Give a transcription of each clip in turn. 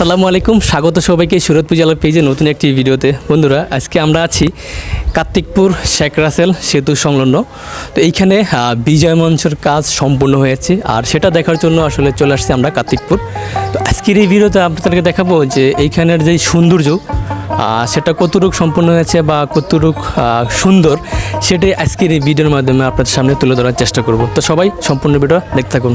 আসসালামু আলাইকুম। স্বাগত সবাইকে সুরত পূজালার পেজে নতুন একটি ভিডিওতে। বন্ধুরা, আজকে আমরা আছি কার্তিকপুর শেখ রাসেল সেতু সংলগ্ন। তো এইখানে বিজয় মঞ্চের কাজ সম্পূর্ণ হয়েছে আর সেটা দেখার জন্য আসলে চলে আসছি আমরা কার্তিকপুর। তো আজকের এই ভিডিওতে আপনাদেরকে দেখাবো যে এইখানের যে সৌন্দর্য সেটা কতটুক সম্পূর্ণ হয়েছে বা কতটুক সুন্দর, সেটাই আজকের এই ভিডিওর মাধ্যমে আপনাদের সামনে তুলে ধরার চেষ্টা করব। তো সবাই সম্পূর্ণ ভিডিও দেখতে থাকুন।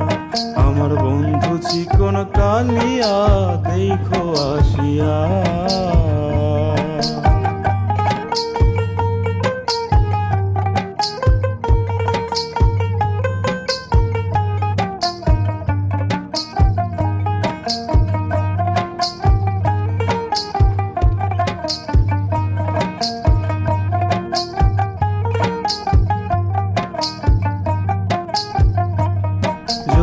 চিকন কালিয়া দেখো আসিয়া।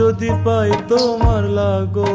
যদি পাই তোমার লাগো